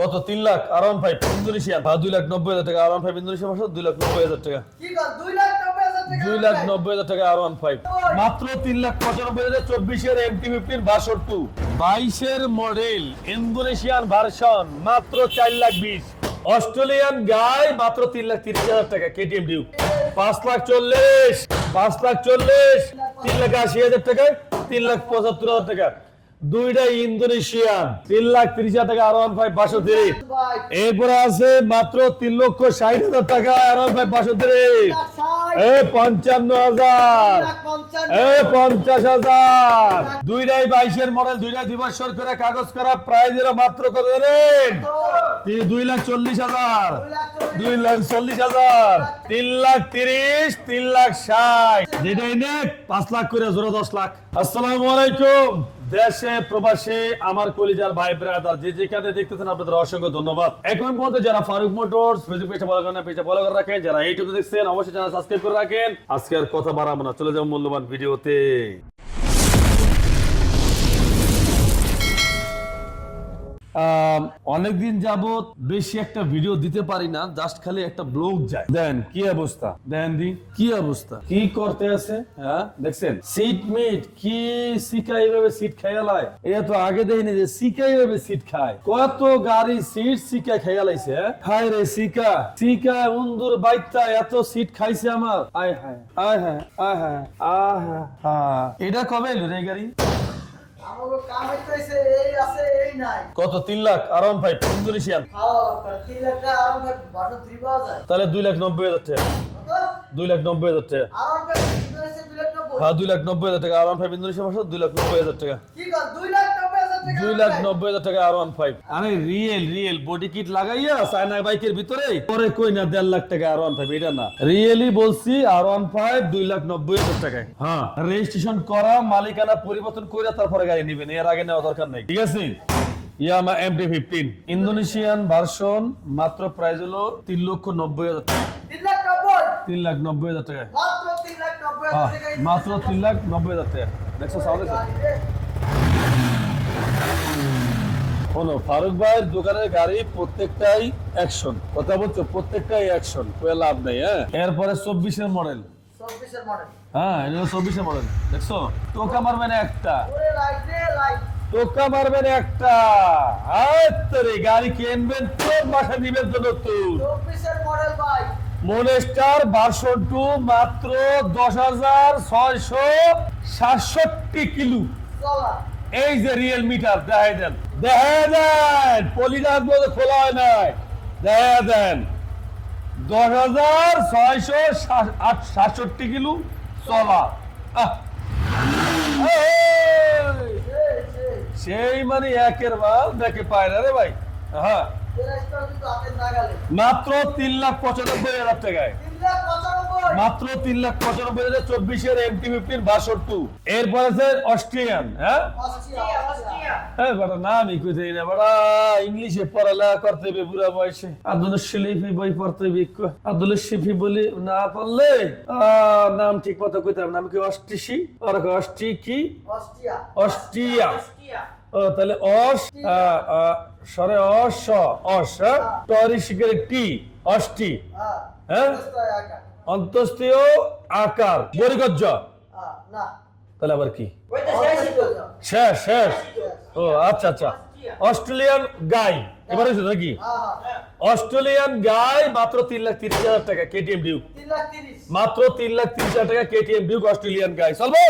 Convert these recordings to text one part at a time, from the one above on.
কত? তিন লাখ? আরাম ফাইভ ইন্দোনেশিয়ান দুই লাখ নব্বই হাজার টাকা। আরাম ফাইভ ইন্দোনেশিয়া ভাষা দুই লাখ নব্বই হাজার টাকা। দুই লাখ নব্বই হাজার টাকা দুই লাখ নব্বই হাজার টাকা আর ওয়ান ফাইভ মাত্র তিন লাখ পঁচানব্বই হাজার চব্বিশের এমটি ফিফটিন ভার্সন টু বাইশের মডেল ইন্দোনেশিয়ান ভার্সন মাত্র চার লাখ বিশ। অস্ট্রেলিয়ান গাই মাত্র তিন লাখ তিরিশ হাজার টাকা কেটিএম ডিউ পাঁচ লাখ চল্লিশ পাঁচ লাখ চল্লিশ তিন লাখ আশি হাজার টাকা তিন লাখ পঁচাত্তর হাজার টাকা। দুইটা ইন্দোনেশিয়ান তিন লাখ তিরিশ হাজার টাকা আর ওয়ান ফাইভ বাষট্টি। ভাই এরপরে আছে মাত্র তিন লক্ষ ষাট হাজার টাকা আর ওয়ান ফাইভ বাষট্টি। লাখ এ পঞ্চান্ন হাজার। এ পঞ্চাশ হাজার। দুইটাই বাইশের মডেল দুইটাই দুই বছর করে কাগজ করা। প্রাইজ এর মাত্র কত জানেন? দুই লাখ চল্লিশ হাজার। দুই লাখ চল্লিশ হাজার। তিন লাখ তিরিশ, তিন লাখ ষাট। যেটাই নে পাঁচ লাখ করে জোরে দশ লাখ। আসসালামু আলাইকুম। দেশে, প্রবাসে, আমার কলিজার ভাই ব্রাদার যে যেখানে দেখতেছেন আপনাদের অসংখ্য ধন্যবাদ। এখন পর্যন্ত যারা ফারুক মোটরস ফেসবুক ফলো করেন পেজটা ফলো করে রাখেন। যারা ইউটিউবে দেখছেন, অবশ্যই চ্যানেল সাবস্ক্রাইব করে রাখেন। আজকে আর কথা বাড়াবো না, চলে যাব মূল্যবান ভিডিওতে। অনেকদিন যাবত বেশি একটা ভিডিও দিতে পারি না জাস্ট খালি একটা ব্লগ যায়। দেন, কি অবস্থা? দেন, দি, কি অবস্থা? কি করতে আছে? হ্যাঁ দেখছেন? সিট মিট কি শিখা এইভাবে সিট খেয়ালায় এটা তো আগে দেখিনি যে শিখা এইভাবে সিট খায়। কত গাড়ি সিট শিখা খেয়ালাইছে হায়? রে শিকা শিকা উন্দুর বাইতা এত সিট খাইছে আমার। আয় হায় আয় হায় আয় হায় আহ হ্যাঁ এটা কবে এলো রে গাড়ি? কত? তিন লাখ? আরাম ফাইভ ইন্দোনেশিয়ান। তাহলে দুই লাখ নব্বই হাজার টাকা। দুই লাখ নব্বই হাজার টাকা। হ্যাঁ দুই লাখ নব্বই হাজার টাকা। আরাম ভাই ইন্দোনেশিয়া ভাষা দুই লাখ নব্বই হাজার টাকা। দুই লাখ দুই লাখ নব্বই হাজার টাকা আর ওয়ান ফাইভ আরে রিয়েল রিয়েল বডি কিট লাগাইয়া চায়না বাইকের ভিতরে। পরে কই না দেড় লাখ টাকা আর ওয়ান ফাইভ এটা না। রিয়েলি বলছি আর ওয়ান ফাইভ দুই লাখ নব্বই হাজার টাকায়। হ্যাঁ। রেজিস্ট্রেশন করা মালিকানা পরিবর্তন করে তারপরে গাড়ি নিবেন এর আগে নেওয়া দরকার নেই। ঠিক আছে। Yamaha MT fifteen Indonesian version মাত্র প্রাইস হলো তিন লক্ষ নব্বই হাজার টাকা। তিন লাখ নব্বই। হাজার টাকায়। মাত্র তিন লাখ নব্বই হ্যাঁ, হাজার টাকা মাত্র তিন লাখ নব্বই হাজার টাকা দেখছ শোনো ফারুক ভাইয়ের দোকানের গাড়ি প্রত্যেকটাই অ্যাকশন কথা বলছো প্রত্যেকটাই অ্যাকশন কোনো লাভ নেই হ্যাঁ? এরপরে চব্বিশের মডেল চব্বিশের মডেল হ্যাঁ এটা চব্বিশের মডেল দেখছ? টোকা মারবেন একটা। টোকা মারবেন একটা। আরে গাড়ি কিনবেন তোর বাসা দিবেন তো নতুন। মনেস্টার ভার্সন টু মাত্র দশ হাজার ছয়শো সাতষট্টি কিলো। এই যে রিয়েল মিটার দেখাই দেন দেখাই দেন পলিটার মধ্যে খোলা হয় নাই। দেখাই দেন দশ হাজার ছয়শো সাতষট্টি কিলো চলা। সেই মানে একের মাল দেখে পায় না রে ভাই। হ্যাঁ। মাত্র তিন লাখ পঁচানব্বই হাজার টাকায়। মাত্র তিন লাখ পঁচানব্বই হাজার চব্বিশের এমটি ফিফটিন বাসর টু এরপর আছে অস্ট্রিয়ান হ্যাঁ? হ্যাঁ বেটা না আমি না বেটা ইংলিশে পড়ালেখা করতে হবে বুড়া বয়সে। আব্দুল শরীফি বই পড়তে হবে আব্দুল শরীফি বলি না পারলে নাম ঠিক মতো কইতে হবে না কি অস্ট্রিসি আর অস্ট্রি কি? অস্ট্রিয়া। ও তাহলে অস সরে অস অস হ্যাঁ? টরি শিখে টি অষ্টি। হ্যাঁ। অন্তস্তীয় আকার বরিগজ্জ। তাহলে আবার কি? শেষ শেষ ও আচ্ছা আচ্ছা। Australian guy. এবার হয়েছে নাকি? হ্যাঁ হ্যাঁ। অস্ট্রেলিয়ান গাই মাত্র তিন লাখ তিরিশ হাজার টাকা কেটিএম ডিউ। তিন লাখ মাত্র তিন লাখ তিরিশ হাজার টাকা কেটিএম ডিউক অস্ট্রেলিয়ান গাই। চলবো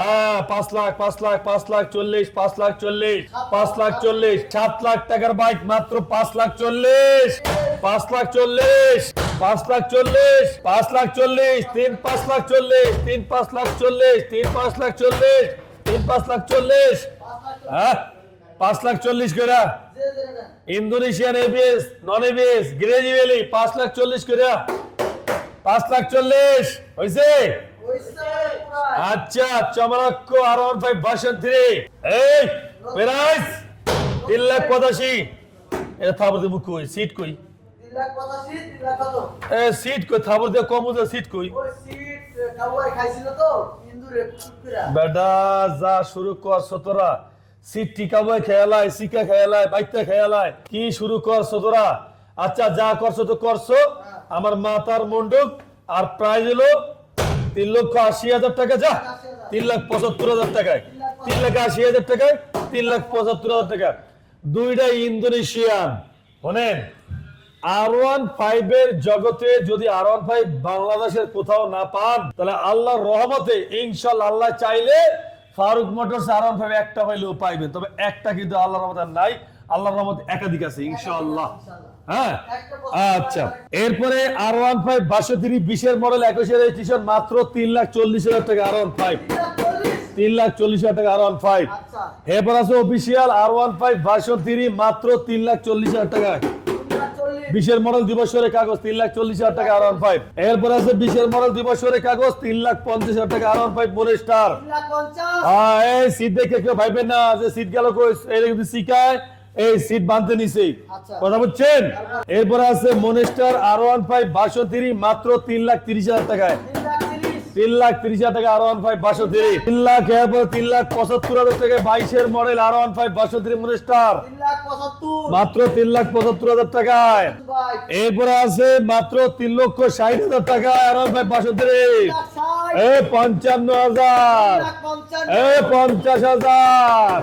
হ্যাঁ পাঁচ লাখ পাঁচ লাখ পাঁচ লাখ চল্লিশ পাঁচ লাখ চল্লিশ পাঁচ লাখ চল্লিশ সাত লাখ টাকার বাইক মাত্র পাঁচ লাখ চল্লিশ পাঁচ লাখ চল্লিশ। পাঁচ লাখ চল্লিশ, পাঁচ লাখ চল্লিশ, তিন পাঁচ লাখ চল্লিশ, তিন পাঁচ লাখ চল্লিশ, তিন পাঁচ লাখ চল্লিশ, তিন পাঁচ লাখ চল্লিশ। হ্যাঁ? পাঁচ লাখ চল্লিশ করে ইন্দোনেশিয়ান এবিএস, নন এবিএস, গ্রেজি ভ্যালি, পাঁচ লাখ চল্লিশ করে পাঁচ লাখ চল্লিশ। হয়েছে আচ্ছা চমরাক্ক আর ওয়ান ফাইভ ভার্সন থ্রি। এই প্রাইস তিন লাখ পঁচাশি। এটা থাবর দেবো কই? সিট কই? এ সিট কই থাবর দিয়ে কম উঠে সিট কই। ওই সিট কাউয়াই খাইছিল তো ইন্দুরে কুকুরা যা শুরু কর সতরা। সিট টিকাবো খেয়ালায় সিকা খেয়ালায় বাইকটা খেয়ালায় কি শুরু করছ তোরা আচ্ছা যা করছ তো করছ। আমার মাতার মন্ডপ আর প্রাইজ হলো তিন লক্ষ আশি হাজার টাকা যা। তিন লাখ পঁচাত্তর হাজার টাকায়। তিন লাখ আশি হাজার টাকায় তিন লাখ পঁচাত্তর হাজার টাকা দুইটা ইন্দোনেশিয়ান শোনেন। আর ওয়ান ফাইভ এর জগতে যদি আর ওয়ান ফাইভ বাংলাদেশের কোথাও না পান তাহলে আল্লাহর রহমতে ইনশাল্লাহ আল্লাহ চাইলে Faruk motors R one five একটা হইলেও পাইবেন। তবে একটা কিন্তু আল্লাহর রহমতে নাই আল্লাহর রহমত একাধিক আছে ইনশাআল্লাহ। হ্যাঁ? আচ্ছা। এরপরে আর ওয়ান ফাইভ বাষট্টি বিশের মডেল একুশের রেজিস্ট্রেশন মাত্র তিন লাখ চল্লিশ হাজার টাকা আর ওয়ান ফাইভ তিন লাখ চল্লিশ হাজার টাকা আর ওয়ান ফাইভ এরপর আছে official R one five three মাত্র তিন লাখ চল্লিশ হাজার টাকা বিশের মডেল দিবসরে কাগজ তিন লাখ চল্লিশ হাজার টাকা আর ওয়ান ফাইভ এরপর আছে বিশের মডেল দিবসরে কাগজ তিন লাখ পঞ্চাশ হাজার টাকা R one five more star হ্যাঁ এই সিট দেখে কেউ ভাইবেন না যে সিট গেল যদি শিখায় এই সিট বাঁধতে নিছেই আচ্ছা। কথা বলছেন এরপরে আছে monster R one five three মাত্র তিন লাখ তিরিশ হাজার টাকায়। তিন লাখ তিরিশ হাজার টাকা আর ওয়ান ফাইভ বাসো তিন লাখ এরপর তিন লাখ পঁচাত্তর হাজার টাকা বাইশের মডেল আর ওয়ান ফাইভ বাসো মনেস্টার মাত্র তিন লাখ পঁচাত্তর হাজার টাকায়। এরপরে আছে মাত্র তিন লক্ষ ষাট হাজার টাকা আর ওয়ান ফাইভ বাসো এ পঞ্চান্ন হাজার। এ পঞ্চাশ হাজার।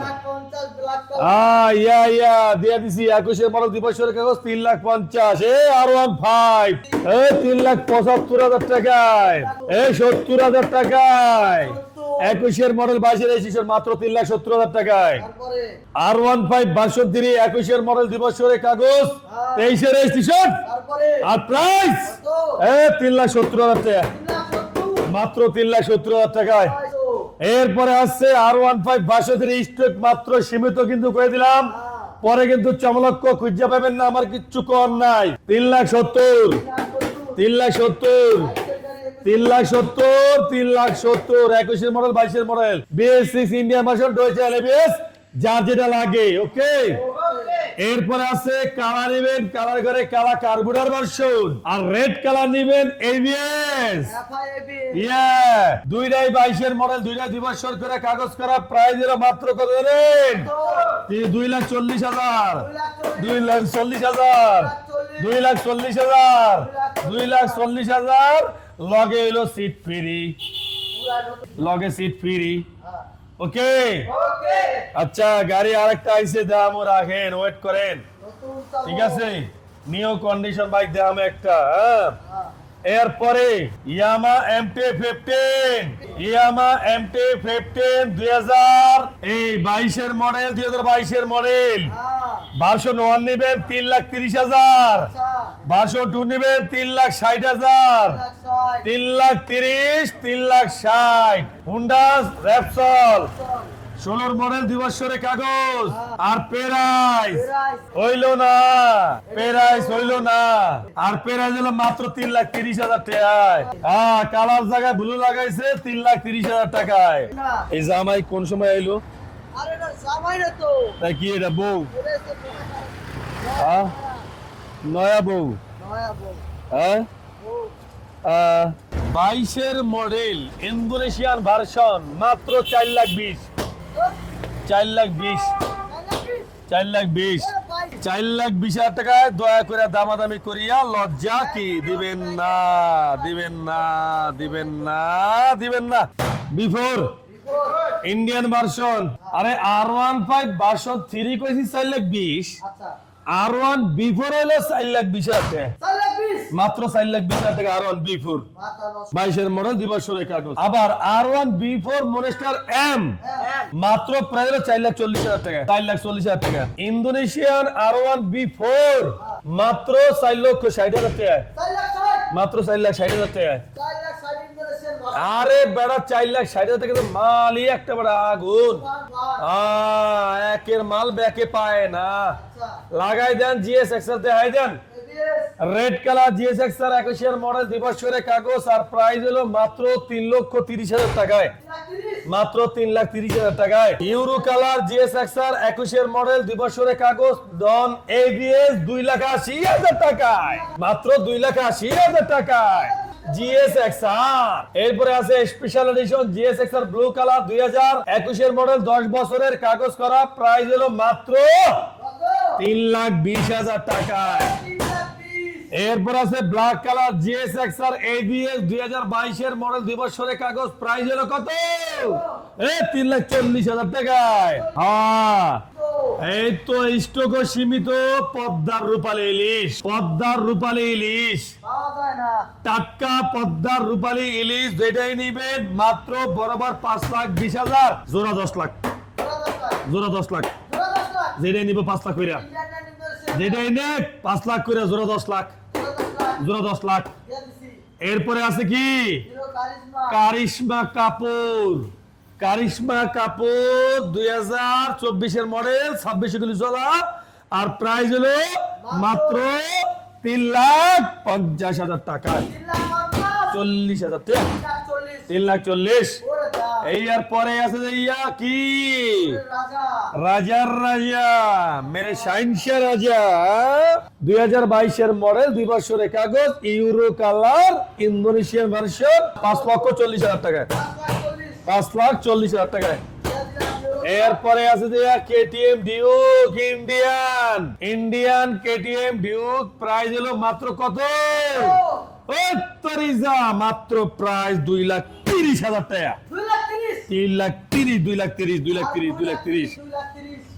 ইয়া ইয়া দিয়া দিছি। একুশের মডেল দিবসের কাগজ তিন লাখ পঞ্চাশ। এ আর ওয়ান ফাইভ। এ তিন লাখ পঁচাত্তর হাজার টাকায়। এ সত্তর হাজার টাকায়। একুশের মডেল বাইশের রেজিস্ট্রেশন মাত্র তিন লাখ সত্তর হাজার টাকায়। আর ওয়ান ফাইভ থ্রি একুশের মডেল দিবসের কাগজ তেইশের রেজিস্ট্রেশন আর প্রাইস এ তিন লাখ সত্তর হাজার টাকা। মাত্র তিন লাখ সত্তর হাজার টাকায়। এরপরে আসছে আর ওয়ান ফাইভ বাসতের স্টক মাত্র সীমিত কিন্তু করে দিলাম। পরে কিন্তু চমলক্ষ খুঁজে পাবেন না, আমার কিচ্ছু কর নাই। তিন লাখ সত্তর, তিন লাখ সত্তর, তিন লাখ সত্তর, তিন লাখ সত্তর, একুশের মডেল বাইশের মডেল বিএস সিক্স ইন্ডিয়া মাসল ডয়েছে এলবিএস যার যেটা লাগে ওকে? এরপরে আছে কালার নিবেন কালার করে কালা কার্বুডার ভার্সন আর রেড কালার নিবেন এবিএস দুইটাই বাইশের মডেল দুইটাই দিবসর করে কাগজ করা প্রাইস এর মাত্র কত তি- দুই লাখ চল্লিশ হাজার। দুই লাখ চল্লিশ। হাজার। দুই লাখ চল্লিশ। হাজার। দুই লাখ চল্লিশ। হাজার। লগে এলো সিট ফ্রি লগে সিট ফ্রি ওকে আচ্ছা গাড়ি আরেকটা আইসে দাম রাখেন ওয়েট করেন। ঠিক আছে? নিউ কন্ডিশন বাইক দাম একটা হ্যাঁ? এরপরে Yamaha MT fifteen Yamaha MT fifteen দুই হাজার এই বাইশের মডেল দুই হাজার বাইশের মডেল ভার্সন ওয়ান নেবেন, তিন লাখ তিরিশ হাজার। ভার্সন টু নেবেন, তিন লাখ ষাট হাজার। তিন লাখ তিরিশ, তিন লাখ ষাট। হুন্ডা র্যাপসল ষোলোর মডেল দিবসরে কাগজ। আর পেরাইস হইল না। পেরাইস হইল না। আর পেরাইস হলো মাত্র তিন লাখ তিরিশ হাজার টাকায়। হ্যাঁ কালার জায়গায় ব্লু লাগাইছে, তিন লাখ তিরিশ হাজার টাকায়। এই জামাই কোন সময় আইলো? তাই কি এটা বউ? হ্যাঁ? নয়া বউ? হ্যাঁ? বাইশের মডেল ইন্দোনেশিয়ান ভার্সন মাত্র চার লাখ বিশ। চার লাখ বিশ। চার লাখ বিশ। চার লাখ বিশ হাজার টাকায় দয়া করে দামাদামি করিয়া লজ্জা কি? দিবেন না দিবেন না দিবেন না দিবেন না। V four. ইন্ডিয়ান ভার্সন আরে R one five version three কইছি চার লাখ বিশ। আর ওয়ান বিফোর হলো চার লাখ বিশ টাকা মাত্র চার লাখ বিশ হাজার টাকা আর ওয়ান বিফোর বাইশের মডেল দিবসের কাগজ আবার R one V four Monster M মাত্র প্রায় চার লাখ চল্লিশ হাজার টাকা। চার লাখ চল্লিশ হাজার টাকা। Indonesian R one V four মাত্র চার লক্ষ ষাট হাজার টাকা। মাত্র চার লাখ ষাট হাজার টাকা। আরে বেড়া চার লাখ ষাট হাজার তো মালই একটা বেড়া আগুন। একের মাল ব্যাকে পায় না। লাগাই দেন জিএস এক্সেল দেখাই দেন। Red colour GS X R একুশের মডেল, দিবসের কাগজ, আর প্রাইস হলো মাত্র তিন লক্ষ তিরিশ হাজার টাকায়। মাত্র তিন লাখ তিরিশ হাজার টাকায়। Euro colour GS X R একুশের মডেল, দিবসের কাগজ ডন এবিএস দুই লাখ আশি হাজার টাকায়। মাত্র দুই লাখ আশি হাজার টাকায়। জিএস এক্সআর এরপরে আছে special edition GS XR blue colour দুই হাজার একুশের মডেল দশ বছরের কাগজ করা। প্রাইস হলো মাত্র কত তিন লাখ বিশ হাজার টাকায়। এরপর আছে black colour GS XR ABS হাজার বাইশের মডেল দুই বছরের কাগজ। প্রাইস হলো কত? এ, তিন লাখ চল্লিশ হাজার টাকায়। হ্যাঁ। এই তো স্টক সীমিত পদ্মার রূপালী ইলিশ পদ্মার রূপালী ইলিশ। টাটকা পদ্মার রূপালী ইলিশ যেটাই নিবেন মাত্র বরাবর পাঁচ লাখ বিশ হাজার জোড়া দশ লাখ। জোড়া দশ লাখ। যেটাই নিব পাঁচ লাখ কইরা। যেটাই নে পাঁচ লাখ কইরা জোড়া দশ লাখ। জোড়া দশ লাখ। এরপরে আছে কি? কারিশমা। কাপুর কারিশমা কাপুর দুই হাজার চব্বিশের মডেল ছাব্বিশে গুলি চলা আর প্রাইস হলো মাত্র তিন লাখ পঞ্চাশ হাজার টাকা। চল্লিশ হাজার তিন লাখ চল্লিশ। এই আর পরে আছে যে ইয়া কি? রাজার রাজা মেরে সাইন্সিয়া রাজা। দুই হাজার বাইশের মডেল দুই বছরের কাগজ ইউরো কালার ইন্দোনেশিয়ান ভার্সন পাঁচ লক্ষ চল্লিশ হাজার টাকায়। পাঁচ লাখ চল্লিশ হাজার টাকায়। এরপরে আছে যে KTM Duke Indian. Indian KTM Duke price হলো মাত্র কত? তরিজা মাত্র প্রাইস দুই লাখ তিরিশ হাজার টাকা। তিন লাখ তিরিশ দুই লাখ তিরিশ দুই লাখ তিরিশ দুই লাখ তিরিশ।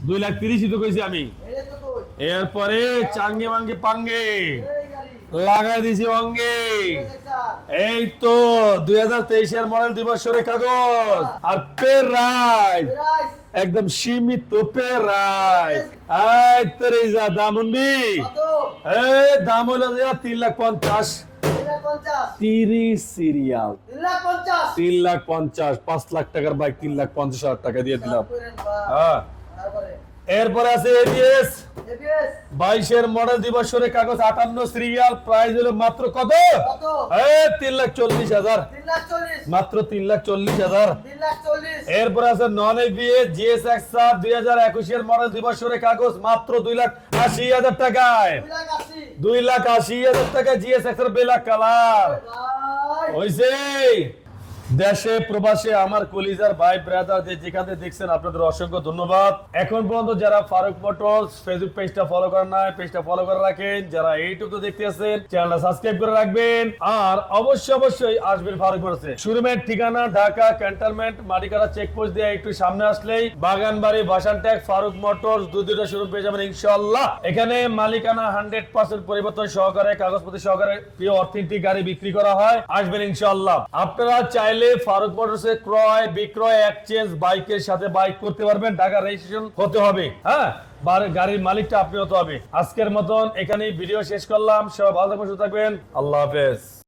দুই লাখ তিরিশই তো কইছি আমি। এরপরে চাঙ্গে মাঙ্গে পাঙ্গে। লাগাই দিছি অঙ্গে। এই তো দুই হাজার তেইশের মডেল দিবসের কাগজ। আর প্রাইস একদম সীমিত পেরাইজ এই তেরিজা দামুন্ডি এই দাম হলো তিন লাখ পঞ্চাশ। তিন লাখ পঞ্চাশ। তিরিশ সিরিয়াল তিন লাখ পঞ্চাশ। পাঁচ লাখ টাকার বাইক তিন লাখ পঞ্চাশ হাজার টাকা দিয়ে দিলাম। হ্যাঁ। এরপরে আছে এবিএস বাইশের মডেল দিবসের কাগজ আটান্ন সিরিয়াল প্রাইস হলো মাত্র কত? তিন লাখ চল্লিশ হাজার। মাত্র তিন লাখ চল্লিশ হাজার। এরপর আছে নন এবিএস জিএস এক্সআর দুই হাজার একুশের মডেল দিবসের কাগজ মাত্র দুই লাখ আশি হাজার টাকায়। দুই লাখ আশি। হাজার টাকা জিএস এক্সআর বেলা কালার। হইছে। দেশে, প্রবাসে আমার কলিজার ভাই ব্রাদার যে যেখানে দেখছেন, আপনাদের অসংখ্য ধন্যবাদ। এখন পর্যন্ত যারা ফারুক মোটরস ফেসবুক পেজটা ফলো করেন নাই পেজটা ফলো করে রাখেন। যারা ইউটিউব দেখতে আছেন চ্যানেলটা সাবস্ক্রাইব করে রাখবেন। আর অবশ্যই অবশ্যই আসবেন ফারুক মোটরসে। শোরুমের ঠিকানা ঢাকা ক্যান্টনমেন্ট মাটিকারা চেকপোস্ট দিয়ে একটু সামনে আসলেই বাগানবাড়ি বাসান ট্যাগ ফারুক মোটরস, দু দুটো শোরুম পেয়ে যাবেন ইনশাল্লাহ এখানে মালিকানা হান্ড্রেড পার্সেন্ট পরিবর্তন সহকারে, কাগজপত্র সহকারে প্রিয় অথেন্টিক গাড়ি বিক্রি করা হয়। আসবেন ইনশাল্লাহ আপনারা চাইলে ফারুক মোটরসে ক্রয়, বিক্রয় এক্সচেঞ্জ বাইকের সাথে বাইক করতে পারবেন। ঢাকা রেজিস্ট্রেশন হতে হবে। হ্যাঁ? গাড়ির মালিকটা আপনি হতে হবে। আজকের মতন এখানেই ভিডিও শেষ করলাম। সবাই ভালো থাকবেন, সুস্থ থাকবেন। আল্লাহ হাফেজ।